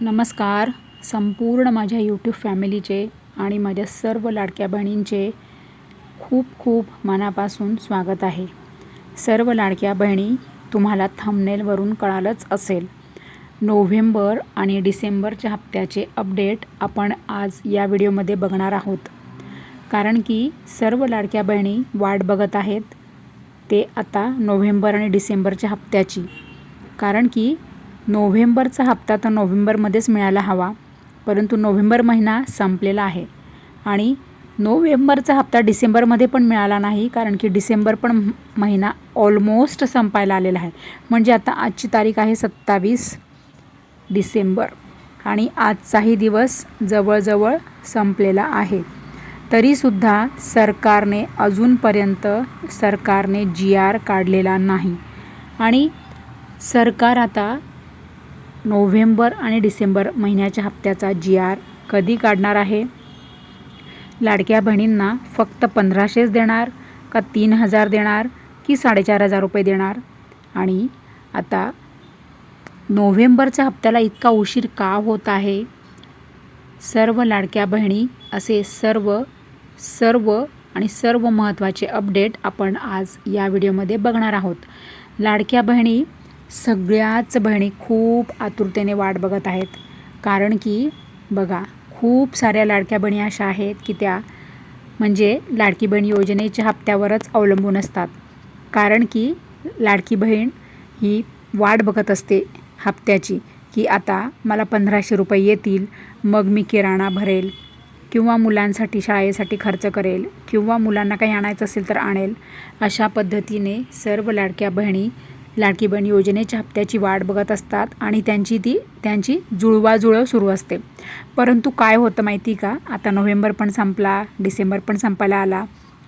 नमस्कार. संपूर्ण माझ्या यूट्यूब फॅमिलीचे आणि माझ्या सर्व लाडक्या बहिणींचे खूप खूप मनापासून स्वागत आहे. सर्व लाडक्या बहिणी तुम्हाला थंबनेलवरून कळालंच असेल. नोव्हेंबर आणि डिसेंबरच्या हप्त्याचे अपडेट आपण आज या व्हिडिओमध्ये बघणार आहोत. कारण की सर्व लाडक्या बहिणी वाट बघत आहेत ते आता नोव्हेंबर आणि डिसेंबरच्या हप्त्याची. कारण की नोव्हेंबरचा हप्ता तर नोव्हेंबरमध्येच मिळायला हवा परंतु नोव्हेंबर महिना संपलेला आहे. आणि नोव्हेंबरचा हप्ता डिसेंबरमध्ये पण मिळाला नाही कारण की डिसेंबर पण महिना ऑलमोस्ट संपायला आलेला आहे. म्हणजे आता आजची तारीख आहे सत्तावीस डिसेंबर आणि आजचाही दिवस जवळजवळ संपलेला आहे. तरीसुद्धा सरकारने अजूनपर्यंत सरकारने जी आर काढलेला नाही. आणि सरकार आता नोव्हेंबर आणि डिसेंबर महिन्याच्या हप्त्याचा जी आर कधी काढणार आहे? लाडक्या बहिणींना फक्त पंधराशेच देणार का तीन हजार देणार की साडेचार हजार रुपये देणार? आणि आता नोव्हेंबरच्या हप्त्याला इतका उशीर का होत आहे? सर्व लाडक्या बहिणी असे सर्व सर्व आणि सर्व महत्त्वाचे अपडेट आपण आज या व्हिडिओमध्ये बघणार आहोत. लाडक्या बहिणी सगळ्याच बहिणी खूप आतुरतेने वाट बघत आहेत. कारण की बघा खूप साऱ्या लाडक्या बहिणी अशा आहेत की त्या म्हणजे लाडकी बहीण योजनेच्या हप्त्यावरच अवलंबून असतात. कारण की लाडकी बहीण ही वाट बघत असते हप्त्याची की आता मला पंधराशे रुपये येतील मग मी किराणा भरेल किंवा मुलांसाठी शाळेसाठी खर्च करेल किंवा मुलांना काही आणायचं असेल तर आणेल अशा पद्धतीने सर्व लाडक्या बहिणी लाडकी बहीण योजनेच्या हप्त्याची वाट बघत असतात आणि त्यांची ती त्यांची जुळवाजुळव सुरू असते. परंतु काय होतं माहिती का? आता नोव्हेंबर पण संपला डिसेंबर पण संपायला आला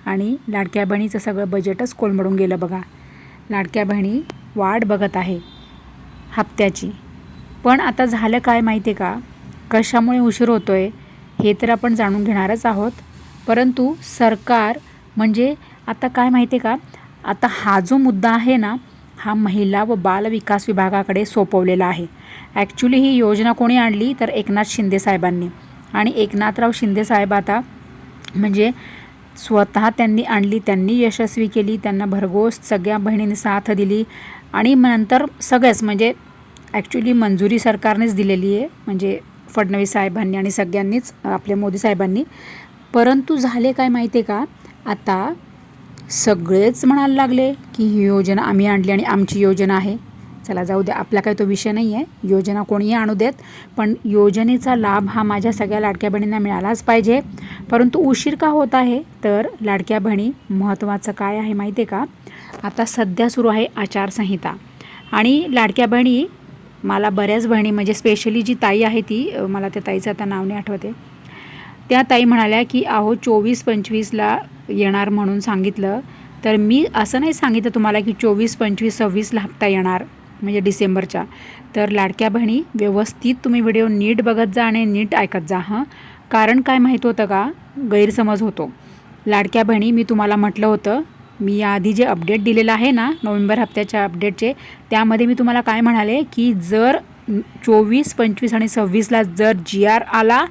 आणि लाडक्या बहिणीचं सगळं बजेटच कोलमडून गेलं बघा. लाडक्या बहिणी वाट बघत आहे हप्त्याची. पण आता झालं काय माहिती आहे का? कशामुळे उशीर होतो आहे हे तर आपण जाणून घेणारच आहोत. परंतु सरकार म्हणजे आता काय माहिती आहे का? आता हा जो मुद्दा आहे ना हा महिला व बाल विकास विभागाकडे सोपवलेला आहे. ॲक्च्युली ही योजना कोणी आणली? तर एकनाथ शिंदे साहेबांनी. आणि एकनाथराव शिंदे साहेब आता म्हणजे स्वतः त्यांनी आणली त्यांनी यशस्वी केली त्यांना भरघोस सगळ्या बहिणींनी साथ दिली आणि नंतर सगळेच म्हणजे ॲक्च्युली मंजुरी सरकारनेच दिलेली आहे. म्हणजे फडणवीस साहेबांनी आणि सगळ्यांनीच आपल्या मोदी साहेबांनी. परंतु झाले काय माहिती आहे का? आता सगळेच म्हणायला लागले की ही योजना आम्ही आणली आणि आमची योजना आहे. चला जाऊ द्या आपला काही तो विषय नाही आहे योजना कोणीही आणू देत पण योजनेचा लाभ हा माझ्या सगळ्या लाडक्या बहिणींना मिळालाच पाहिजे. परंतु उशीर का होत आहे? तर लाडक्या बहिणी महत्त्वाचं काय आहे माहिती आहे का? आता सध्या सुरू आहे आचारसंहिता. आणि लाडक्या बहिणी मला बऱ्याच बहिणी म्हणजे स्पेशली जी ताई आहे ती मला त्या ताईचं आता नाव नाही आठवते त्या ताई म्हणाल्या की अहो चोवीस पंचवीसला येणार म्हणून सांगितलं. तर मी असं नाही सांगितलं तुम्हाला की चोवीस पंचवीस सव्वीसला हप्ता येणार म्हणजे डिसेंबरच्या. तर लाडक्या बहिणी व्यवस्थित तुम्ही व्हिडिओ नीट बघत जा आणि नीट ऐकत जा हां. कारण काय माहीत होतं का? गैरसमज होतो. लाडक्या बहिणी मी तुम्हाला म्हटलं होतं मी याआधी जे अपडेट दिलेलं आहे ना नोव्हेंबर हप्त्याच्या अपडेटचे त्यामध्ये मी तुम्हाला काय म्हणाले की जर चोवीस पंचवीस आणि सव्वीसला जर जी आर आला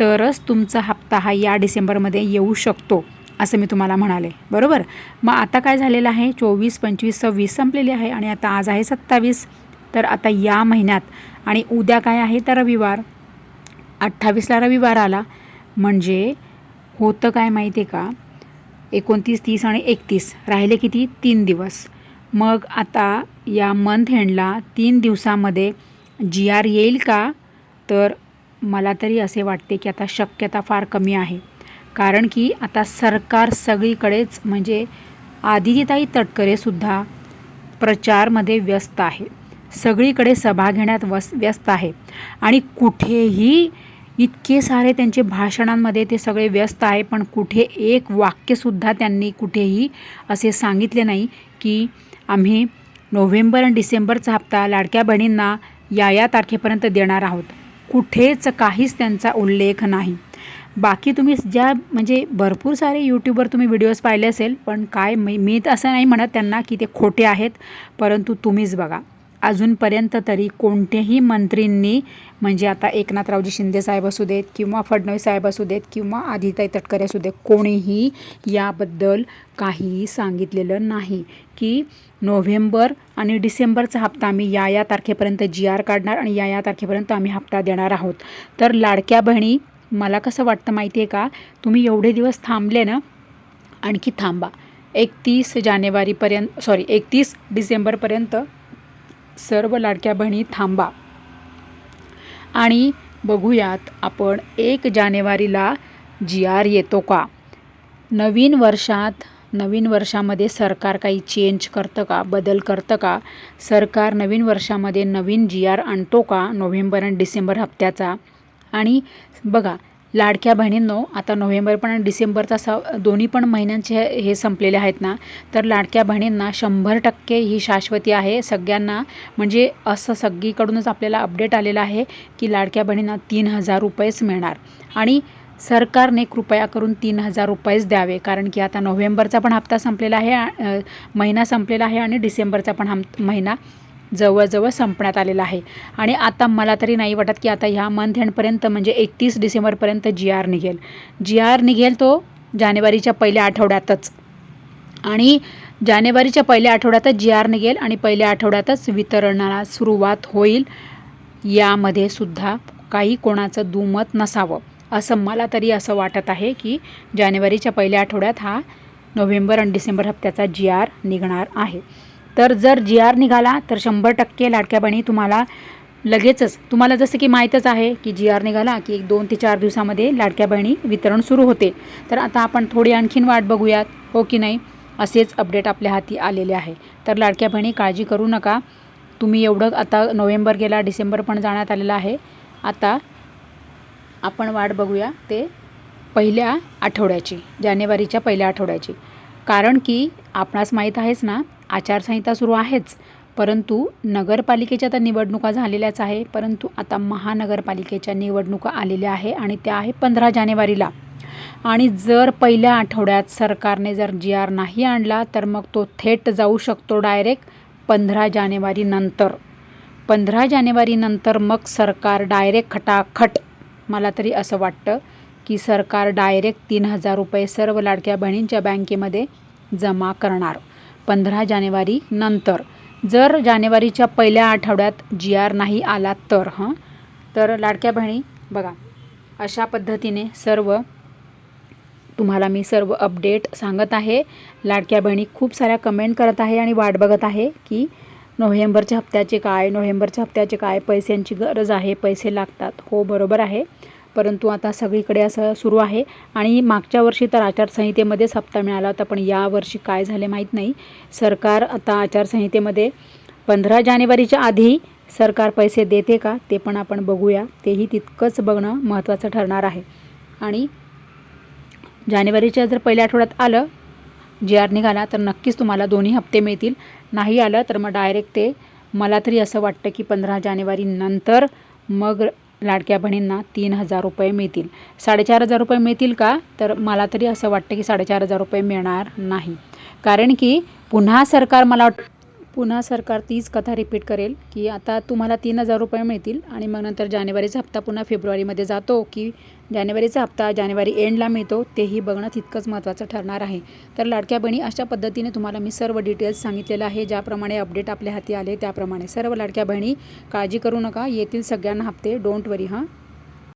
तरच तुमचा हप्ता हा या डिसेंबरमध्ये येऊ शकतो. असं मी तुम्हाला म्हणाले. बरोबर? मग आता काय झालेलं आहे? चोवीस पंचवीस सव्वीस संपलेली आहे आणि आता आज आहे सत्तावीस. तर आता या महिन्यात आणि उद्या काय आहे? तर रविवार. अठ्ठावीसला रविवार आला. म्हणजे होतं काय माहिती आहे का? एकोणतीस तीस आणि एकतीस. राहिले किती? तीन दिवस. मग आता या मंथ एंडला तीन दिवसामध्ये जी आर येईल का? तर मला तरी असे वाटते की आता शक्यता फार कमी आहे. कारण की आता सरकार सगळीकडेच म्हणजे आदितीताई तटकरेसुद्धा प्रचारमध्ये व्यस्त आहे. सगळीकडे सभा घेण्यात वस व्यस्त आहे. आणि कुठेही इतके सारे त्यांचे भाषणांमध्ये ते सगळे व्यस्त आहे पण कुठे एक वाक्यसुद्धा त्यांनी कुठेही असे सांगितले नाही की आम्ही नोव्हेंबर आणि डिसेंबरचा हप्ता लाडक्या बहिणींना या या तारखेपर्यंत देणार आहोत. कुठेच काहीच त्यांचा उल्लेख नाही. बाकी तुम्ही ज्या म्हणजे भरपूर सारे यूट्यूबवर तुम्ही व्हिडिओज पाहिले असेल पण काय मी मी तर असं नाही म्हणत त्यांना की ते खोटे आहेत परंतु तुम्हीच बघा. अजूनपर्यंत तरी कोणत्याही मंत्रींनी म्हणजे आता एकनाथरावजी शिंदे साहेब असू देत किंवा फडणवीस साहेब असू देत किंवा आदिताई तटकरे असू देत कोणीही याबद्दल काहीही सांगितलेलं नाही की नोव्हेंबर आणि डिसेंबरचा हप्ता आम्ही या या तारखेपर्यंत जी आर काढणार आणि या या तारखेपर्यंत आम्ही हप्ता देणार आहोत. तर लाडक्या बहिणी मला कसं वाटतं माहिती आहे का? तुम्ही एवढे दिवस थांबले ना आणखी थांबा. एकतीस जानेवारीपर्यंत सॉरी एकतीस डिसेंबरपर्यंत सर्व लाडक्या बहिणी थांबा. आणि बघूयात आपण एक जानेवारीला जी आर येतो का? नवीन वर्षात नवीन वर्षामध्ये सरकार काही चेंज करतं का? बदल करतं का? सरकार नवीन वर्षामध्ये नवीन जी आर आणतो का? नोव्हेंबर आणि डिसेंबर हप्त्याचा? आणि बघा लाडक्या बहिणींनो आता नोव्हेंबर पण आणि डिसेंबरचा स दोन्ही पण महिन्यांचे हे- हे संपलेले आहेत ना तर लाडक्या बहिणींना शंभर टक्के ही शाश्वती आहे. सगळ्यांना म्हणजे असं सगळीकडूनच आपल्याला अपडेट आलेलं आहे की लाडक्या बहिणींना तीन हजार रुपयेच मिळणार. आणि सरकारने कृपया करून तीन हजार रुपयेच द्यावे कारण की आता नोव्हेंबरचा पण हप्ता संपलेला आहे महिना संपलेला आहे आणि डिसेंबरचा पण हम महिना. जवळजवळ संपण्यात आलेला आहे. आणि आता मला तरी नाही वाटत की आता ह्या मंथ एंडपर्यंत म्हणजे एकतीस डिसेंबरपर्यंत जी आर निघेल. जी आर निघेल तो जानेवारीच्या पहिल्या आठवड्यातच. आणि जानेवारीच्या पहिल्या आठवड्यातच जी आर निघेल आणि पहिल्या आठवड्यातच वितरणाला सुरुवात होईल. यामध्ये सुद्धा काही कोणाचं दुमत नसावं असं मला तरी असं वाटत आहे की जानेवारीच्या पहिल्या आठवड्यात हा नोव्हेंबर आणि डिसेंबर हप्त्याचा जी आर निघणार आहे. तर जर जी आर निघाला तर शंभर टक्के लाडक्या बहिणी तुम्हाला लगेचच तुम्हाला जसं की माहीतच आहे की जी आर निघाला की एक दोन ते चार दिवसामध्ये लाडक्या बहिणी वितरण सुरू होते. तर आता आपण थोडी आणखीन वाट बघूयात हो की नाही? असेच अपडेट आपल्या हाती आलेले आहे. तर लाडक्या बहिणी काळजी करू नका. तुम्ही एवढं आता नोव्हेंबर गेला डिसेंबर पण जाण्यात आलेला आहे. आता आपण वाट बघूया ते पहिल्या आठवड्याची जानेवारीच्या पहिल्या आठवड्याची. कारण की आपणास माहीत आहेच ना आचारसंहिता सुरू आहेच. परंतु नगरपालिकेच्या तर निवडणुका झालेल्याच आहे. परंतु आता महानगरपालिकेच्या निवडणुका आलेल्या आहे आणि त्या आहे पंधरा जानेवारीला. आणि जर पहिल्या आठवड्यात सरकारने जर जी आर नाही आणला तर मग तो थेट जाऊ शकतो डायरेक्ट पंधरा जानेवारीनंतर पंधरा जानेवारीनंतर मग सरकार डायरेक्ट खटाखट मला तरी असं वाटतं की सरकार डायरेक्ट तीन हजार रुपये सर्व लाडक्या बहिणींच्या बँकेमध्ये जमा करणार. पंधरा जानेवारी नंतर. जर जानेवारीच्या पहिल्या आठवड्यात जी आर नाही आला तर हं? तर लाडक्या बहिणी बघा अशा पद्धतीने सर्व तुम्हाला मी सर्व अपडेट सांगत आहे. लाडक्या बहिणी खूप साऱ्या कमेंट करत आहे आणि वाट बघत आहे की नोव्हेंबरच्या हप्त्याचे काय नोव्हेंबरच्या हप्त्याचे काय पैशांची गरज आहे पैसे लागतात. हो बरोबर आहे. परंतु आता सगळीकडे असं सुरू आहे. आणि मागच्या वर्षी तर आचारसंहितेमध्येच हप्ता मिळाला होता पण यावर्षी काय झाले माहीत नाही. सरकार आता आचारसंहितेमध्ये पंधरा जानेवारीच्या आधी सरकार पैसे देते का ते पण आपण बघूया. तेही तितकंच बघणं महत्त्वाचं ठरणार आहे. आणि जानेवारीच्या जर पहिल्या आठवड्यात आलं जी आर निघाला तर नक्कीच तुम्हाला दोन्ही हप्ते मिळतील. नाही आलं तर मग डायरेक्ट ते मला तरी असं वाटतं की पंधरा जानेवारीनंतर मग लाडक्या बहिणींना तीन हजार रुपये मिळतील. साडेचार हजार रुपये मिळतील का? तर मला तरी असं वाटतं की साडेचार हजार रुपये मिळणार नाही. कारण की पुन्हा सरकार मला वाट पुन्हा सरकार तीच कथा रिपीट करेल की आता तुम्हाला तीन हजार रुपये मिळतील आणि मग नंतर जानेवारीचा हप्ता पुन्हा फेब्रुवारीमध्ये जातो की जानेवारीचा हप्ता जानेवारी एंडला मिळतो तेही बघणं तितकंच महत्त्वाचं ठरणार आहे. तर लाडक्या बहिणी अशा पद्धतीने तुम्हाला मी सर्व डिटेल्स सांगितलेलं आहे ज्याप्रमाणे अपडेट आपल्या हाती आले त्याप्रमाणे. सर्व लाडक्या बहिणी काळजी करू नका. येतील सगळ्यांना हप्ते. डोंट वरी हां.